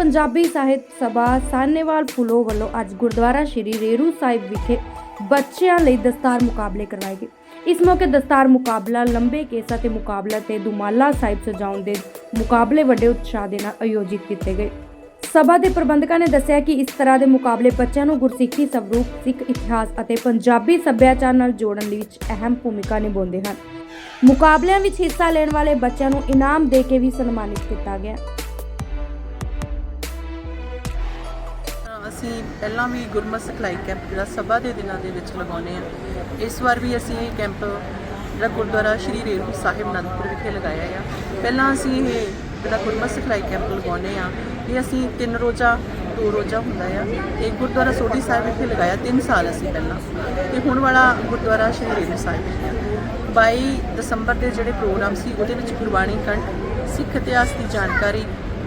ਪੰਜਾਬੀ ਸਾਹਿਤ ਸਭਾ ਸਾਹਨੇਵਾਲ ਫੁਲੋ ਵੱਲੋਂ ਅੱਜ ਗੁਰਦੁਆਰਾ ਸ਼੍ਰੀ ਰੇਰੂ ਸਾਹਿਬ ਵਿਖੇ ਬੱਚਿਆਂ ਲਈ ਦਸਤਾਰ ਮੁਕਾਬਲੇ ਕਰਵਾਏ ਗਏ। ਇਸ ਮੌਕੇ ਦਸਤਾਰ ਮੁਕਾਬਲਾ, ਲੰਬੇ ਕੇਸਾਂ ਤੇ ਮੁਕਾਬਲਾ ਤੇ ਦੁਮਾਲਾ ਸਾਹਿਬ ਸਜਾਉਣ ਦੇ ਮੁਕਾਬਲੇ ਵੱਡੇ ਉਤਸ਼ਾਹ ਦੇ ਨਾਲ ਆਯੋਜਿਤ ਕੀਤੇ ਗਏ। ਸਭਾ ਦੇ ਪ੍ਰਬੰਧਕਾਂ ਨੇ ਦੱਸਿਆ ਕਿ ਇਸ ਤਰ੍ਹਾਂ ਦੇ ਮੁਕਾਬਲੇ ਬੱਚਿਆਂ ਨੂੰ ਗੁਰਸਿੱਖੀ ਸਵਰੂਪ ਸਿੱਖ ਇਤਿਹਾਸ ਅਤੇ ਪੰਜਾਬੀ ਸੱਭਿਆਚਾਰ ਨਾਲ ਜੋੜਨ ਦੇ ਵਿੱਚ ਅਹਿਮ ਭੂਮਿਕਾ ਨਿਭਾਉਂਦੇ ਹਨ। ਮੁਕਾਬਲਿਆਂ ਵਿੱਚ ਹਿੱਸਾ ਲੈਣ ਵਾਲੇ ਬੱਚਿਆਂ ਨੂੰ ਇਨਾਮ ਦੇ ਕੇ ਵੀ ਸਨਮਾਨਿਤ ਕੀਤਾ ਗਿਆ। ਅਸੀਂ ਪਹਿਲਾਂ ਵੀ ਗੁਰਮਤਿ ਸਿਖਲਾਈ ਕੈਂਪ ਜਿਹੜਾ ਸਭਾ ਦੇ ਦਿਨਾਂ ਦੇ ਵਿੱਚ ਲਗਾਉਂਦੇ ਆ ਇਸ ਵਾਰ ਵੀ ਅਸੀਂ ਇਹ ਕੈਂਪ ਜਿਹੜਾ ਗੁਰਦੁਆਰਾ ਸ਼੍ਰੀ ਰੇਰੂ ਸਾਹਿਬ ਅਨੰਦਪੁਰ ਵਿਖੇ ਲਗਾਇਆ ਆ। ਪਹਿਲਾਂ ਅਸੀਂ ਇਹ ਜਿਹੜਾ ਗੁਰਮਤਿ ਸਿਖਲਾਈ ਕੈਂਪ ਲਗਾਉਂਦੇ ਆ ਇਹ ਅਸੀਂ ਤਿੰਨ ਰੋਜ਼ਾ, ਦੋ ਰੋਜ਼ਾ ਹੁੰਦਾ ਆ। ਇਹ ਗੁਰਦੁਆਰਾ ਸੋਢੀ ਸਾਹਿਬ ਵਿਖੇ ਲਗਾਇਆ 3 ਸਾਲ ਅਸੀਂ ਪਹਿਲਾਂ। ਤੇ ਹੁਣ ਵਾਲਾ ਗੁਰਦੁਆਰਾ ਸ਼੍ਰੀ ਰੇਰੂ ਸਾਹਿਬ ਵਿਖੇ ਆ। 22 ਦਸੰਬਰ ਦੇ ਜਿਹੜੇ ਪ੍ਰੋਗਰਾਮ ਸੀ, ਉਹਦੇ ਵਿੱਚ ਗੁਰਬਾਣੀ ਕੰਠ ਸਿੱਖ ਇਤਿਹਾਸ ਦੀ ਜਾਣਕਾਰੀ,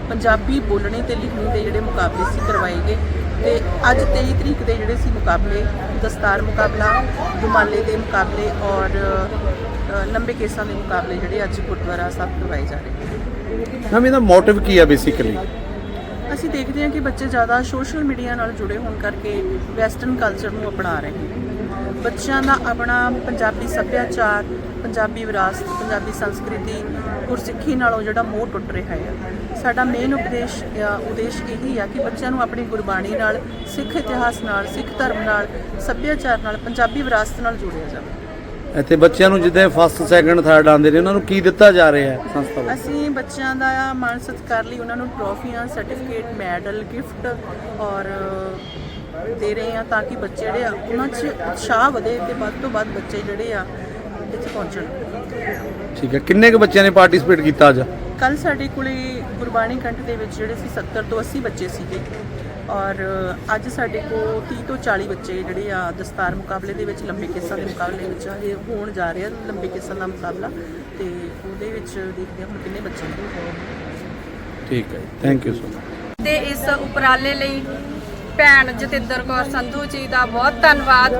ਪੰਜਾਬੀ ਬੋਲਣੇ ਤੇ ਲਿਖਣੇ ਦੇ ਜਿਹੜੇ ਮੁਕਾਬਲੇ ਸੀ ਕਰਵਾਏ ਗਏ। ਤੇ ਅੱਜ 23 ਤਰੀਕ ਦੇ ਜਿਹੜੇ ਸੀ ਮੁਕਾਬਲੇ ਦਸਤਾਰ ਮੁਕਾਬਲਾ ਦੁਮਾਲੇ ਦੇ ਮੁਕਾਬਲੇ ਔਰ ਲੰਬੇ ਕੇਸਾਂ ਦੇ ਮੁਕਾਬਲੇ ਜਿਹੜੇ ਅੱਜ ਗੁਰਦੁਆਰਾ ਸਾਹਿਬ ਕਰਵਾਏ ਜਾ ਰਹੇ ਨੇ। ਮੈਮ ਇਹਦਾ ਮੋਟਿਵ ਕੀ ਆ ਬੇਸਿਕਲੀ ਅਸੀਂ ਦੇਖਦੇ ਹਾਂ ਕਿ ਬੱਚੇ ਜ਼ਿਆਦਾ ਸੋਸ਼ਲ ਮੀਡੀਆ ਨਾਲ ਜੁੜੇ ਹੋਣ ਕਰਕੇ ਵੈਸਟਰਨ ਕਲਚਰ ਨੂੰ ਅਪਣਾ ਰਹੇ ਨੇ। ਬੱਚਿਆਂ ਦਾ ਆਪਣਾ ਪੰਜਾਬੀ ਸੱਭਿਆਚਾਰ ਪੰਜਾਬੀ ਵਿਰਾਸਤ ਪੰਜਾਬੀ ਸੰਸਕ੍ਰਿਤੀ ਗੁਰਸਿੱਖੀ ਨਾਲੋਂ ਜਿਹੜਾ ਮੋਹ ਟੁੱਟ ਰਿਹਾ ਹੈ। ਸਾਡਾ ਮੇਨ ਉਪਦੇਸ਼ ਉਦੇਸ਼ ਇਹੀ ਆ ਕਿ ਬੱਚਿਆਂ ਨੂੰ ਆਪਣੀ ਗੁਰਬਾਣੀ ਨਾਲ ਸਿੱਖ ਇਤਿਹਾਸ ਨਾਲ ਸਿੱਖ ਧਰਮ ਨਾਲ ਸੱਭਿਆਚਾਰ ਨਾਲ ਪੰਜਾਬੀ ਵਿਰਾਸਤ ਨਾਲ ਜੋੜਿਆ ਜਾਵੇ। ਇੱਥੇ ਬੱਚਿਆਂ ਨੂੰ ਜਿੱਦਾਂ ਫਸਟ ਸੈਕੰਡ ਥਰਡ ਆਉਂਦੇ ਨੇ ਉਹਨਾਂ ਨੂੰ ਕੀ ਦਿੱਤਾ ਜਾ ਰਿਹਾ ਹੈ ਸੰਸਥਾ ਵੱਲੋਂ? ਅਸੀਂ ਬੱਚਿਆਂ ਦਾ ਮਾਣ ਸਤਿਕਾਰ ਲਈ ਉਹਨਾਂ ਨੂੰ ਟਰੋਫੀਆਂ ਸਰਟੀਫਿਕੇਟ ਮੈਡਲ ਗਿਫਟ ਔਰ ਦੇ ਰਹੇ ਆ ਤਾਂ ਕਿ ਬੱਚੇ ਜਿਹੜੇ ਆ ਉਹਨਾਂ 'ਚ ਉਤਸ਼ਾਹ ਵਧੇ ਤੇ ਵੱਧ ਤੋਂ ਵੱਧ ਬੱਚੇ ਜਿਹੜੇ ਆ ਇੱਥੇ ਪਹੁੰਚਣ। ਠੀਕ ਹੈ ਕਿੰਨੇ ਕੁ ਬੱਚਿਆਂ ਨੇ ਪਾਰਟਿਸਿਪੇਟ ਕੀਤਾ ਅੱਜ? ਕੱਲ ਸਾਡੇ ਕੋਲੇ ਗੁਰਬਾਣੀ ਕੰਠ ਦੇ ਵਿੱਚ ਜਿਹੜੇ ਸੀ 70 ਤੋਂ 80 ਬੱਚੇ ਸੀਗੇ ਔਰ ਅੱਜ ਸਾਡੇ ਕੋਲ 30 ਤੋਂ 40 ਬੱਚੇ ਜਿਹੜੇ ਆ ਦਸਤਾਰ ਮੁਕਾਬਲੇ ਦੇ ਵਿੱਚ ਲੰਬੇ ਕੇਸਾਂ ਦੇ ਮੁਕਾਬਲੇ ਵਿੱਚ ਹਜੇ ਹੋਣ ਜਾ ਰਹੇ ਆ ਲੰਬੇ ਕੇਸਾਂ ਦਾ ਮੁਕਾਬਲਾ ਤੇ ਉਹਦੇ ਵਿੱਚ ਦੇਖਦੇ ਹਾਂ ਹੁਣ ਕਿੰਨੇ ਬੱਚੇ ਨੇ। ਠੀਕ ਹੈ ਥੈਂਕ ਯੂ ਸੋ ਮਚ ਤੇ ਇਸ ਉਪਰਾਲੇ ਲਈ ਭੈਣ ਜਤਿੰਦਰ ਕੌਰ ਸੰਧੂ ਜੀ ਦਾ ਬਹੁਤ ਧੰਨਵਾਦ।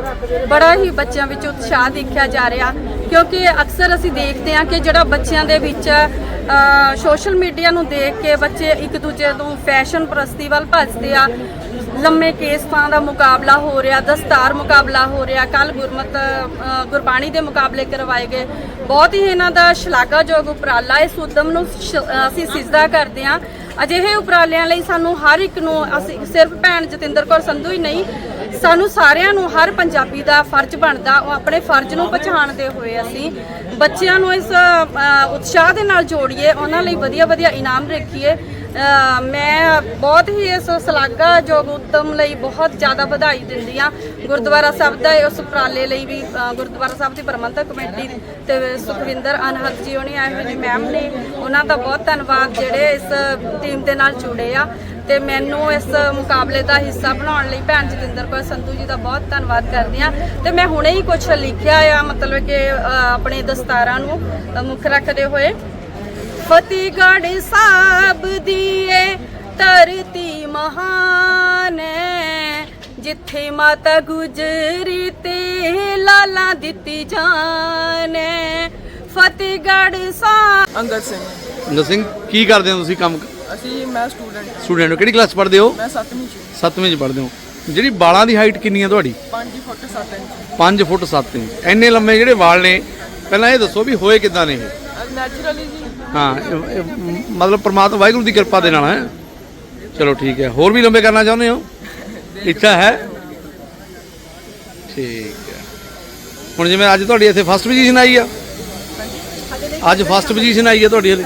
ਬੜਾ ਹੀ ਬੱਚਿਆਂ ਵਿੱਚ ਉਤਸ਼ਾਹ ਦੇਖਿਆ ਜਾ ਰਿਹਾ, ਕਿਉਂਕਿ ਅਕਸਰ ਅਸੀਂ ਦੇਖਦੇ ਹਾਂ ਕਿ ਜਿਹੜਾ ਬੱਚਿਆਂ ਦੇ ਵਿੱਚ ਸੋਸ਼ਲ ਮੀਡੀਆ ਨੂੰ ਦੇਖ ਕੇ ਬੱਚੇ ਇੱਕ ਦੂਜੇ ਨੂੰ ਫੈਸ਼ਨ ਪ੍ਰਸਤੀ ਵੱਲ ਭੱਜਦੇ ਆ। ਲੰਮੇ ਕੇਸਾਂ ਦਾ ਮੁਕਾਬਲਾ ਹੋ ਰਿਹਾ, ਦਸਤਾਰ ਮੁਕਾਬਲਾ ਹੋ ਰਿਹਾ ਕੱਲ ਗੁਰਮਤ ਗੁਰਬਾਣੀ ਦੇ ਮੁਕਾਬਲੇ ਕਰਵਾਏ ਗਏ। ਬਹੁਤ ਹੀ ਇਹਨਾਂ ਦਾ ਸ਼ਲਾਘਾਯੋਗ ਉਪਰਾਲਾ ਇਸ ਉਦਮ ਨੂੰ ਅਸੀਂ ਸਿਜਦਾ ਕਰਦੇ ਹਾਂ। ਅਜਿਹੇ ਉਪਰਾਲਿਆਂ ਲਈ ਸਾਨੂੰ ਹਰ ਇੱਕ ਨੂੰ ਅਸੀਂ ਸਿਰਫ ਭੈਣ ਜਤਿੰਦਰ ਕੌਰ ਸੰਧੂ ਹੀ ਨਹੀਂ, ਸਾਨੂੰ ਸਾਰਿਆਂ ਨੂੰ ਹਰ ਪੰਜਾਬੀ ਦਾ ਫਰਜ਼ ਬਣਦਾ, ਉਹ ਆਪਣੇ ਫਰਜ਼ ਨੂੰ ਪਛਾਣਦੇ ਹੋਏ ਅਸੀਂ। ਬੱਚਿਆਂ ਨੂੰ ਇਸ ਉਤਸ਼ਾਹ ਦੇ ਨਾਲ ਜੋੜੀਏ, ਉਹਨਾਂ ਲਈ ਵਧੀਆ ਵਧੀਆ ਇਨਾਮ ਰੱਖੀਏ। ਮੈਂ ਬਹੁਤ ਹੀ ਇਸ ਸ਼ਲਾਘਾਯੋਗ ਉਦਮ ਲਈ ਬਹੁਤ ਜ਼ਿਆਦਾ ਵਧਾਈ ਦਿੰਦੀ ਆ ਗੁਰਦੁਆਰਾ ਸਾਹਿਬ ਦਾ ਉਸ ਉਪਰਾਲੇ ਲਈ ਵੀ ਗੁਰਦੁਆਰਾ ਸਾਹਿਬ ਦੀ ਪ੍ਰਬੰਧਕ ਕਮੇਟੀ ਤੇ ਸੁਖਵਿੰਦਰ ਅਨਹਦ ਜੀ ਉਹਨੇ ਆਏ ਹੋਏ ਮੈਮ ਨੇ ਉਹਨਾਂ ਦਾ ਬਹੁਤ ਧੰਨਵਾਦ ਜਿਹੜੇ ਇਸ ਟੀਮ ਦੇ ਨਾਲ ਜੁੜੇ ਆ ਤੇ ਮੈਨੂੰ ਇਸ ਮੁਕਾਬਲੇ ਦਾ ਹਿੱਸਾ ਬਣਾਉਣ ਲਈ ਭੈਣ ਜਤਿੰਦਰ ਕੌਰ ਸੰਧੂ ਜੀ ਦਾ ਬਹੁਤ ਧੰਨਵਾਦ ਕਰਦੀ ਆ ਤੇ ਮੈਂ ਹੁਣੇ ਹੀ ਕੁਝ ਲਿਖਿਆ ਆ, ਮਤਲਬ ਕਿ ਆਪਣੇ ਦਸਤਾਰਾਂ ਨੂੰ ਮੁੱਖ ਰੱਖਦੇ ਹੋਏ। ਫਤਿਹਗੜ੍ਹ ਸਾਹਿਬ ਦੀ ਏ ਧਰਤੀ ਮਹਾਨ ਏ, ਜਿੱਥੇ ਮਾਤਾ ਗੁਜਰੀ ਤੇ ਲਾਲਾ ਦਿੱਤੀ ਜਾਨ ਏ। ਫਤਿਹਗੜ੍ਹ ਸਾਹਿਬ ਅੰਗਦ ਸਿੰਘ। ਅੰਗਦ ਸਿੰਘ ਕੀ ਕਰਦੇ ਹੋ ਤੁਸੀਂ ਕੰਮ? ਅਸੀਂ ਮੈਂ ਸਟੂਡੈਂਟ ਸਟੂਡੈਂਟ ਹੋ ਕਿਹੜੀ ਕਲਾਸ ਪੜ੍ਹਦੇ ਹੋ? ਮੈਂ 7ਵੀਂ ਚ। 7ਵੀਂ ਚ ਪੜ੍ਹਦੇ ਹੋ। ਜਿਹੜੀ ਵਾਲਾਂ ਦੀ ਹਾਈਟ ਕਿੰਨੀ ਹੈ ਤੁਹਾਡੀ? 5 ਫੁੱਟ 7 ਇੰਚ। 5 ਫੁੱਟ 7 ਇੰਚ। ਇੰਨੇ ਲੰਮੇ ਜਿਹੜੇ ਵਾਲ ਨੇ ਪਹਿਲਾਂ ਇਹ ਦੱਸੋ ਵੀ ਹੋਏ ਕਿਦਾਂ ਨੇ ਇਹ? ਨੈਚੁਰਲੀ ਜੀ। ਹਾਂ ਇਹ- ਇਹ ਮ- ਮਤਲਬ ਪ੍ਰਮਾਤਮਾ ਵਾਹਿਗੁਰੂ ਦੀ ਕਿਰਪਾ ਦੇ ਨਾਲ ਹੈ। ਚਲੋ ਠੀਕ ਹੈ ਹੋਰ ਵੀ ਲੰਬੇ ਕਰਨਾ ਚਾਹੁੰਦੇ ਹੋ? ਇੱਛਾ ਹੈ? ਠੀਕ ਹੈ। ਹੁਣ ਜਿਵੇਂ ਅੱਜ ਤੁਹਾਡੀ ਇੱਥੇ ਫਸਟ ਪੋਜੀਸ਼ਨ ਆਈ ਆ। ਅੱਜ ਫਸਟ ਪੋਜੀਸ਼ਨ ਆਈ ਆ ਤੁਹਾਡੀ ਹਲੇ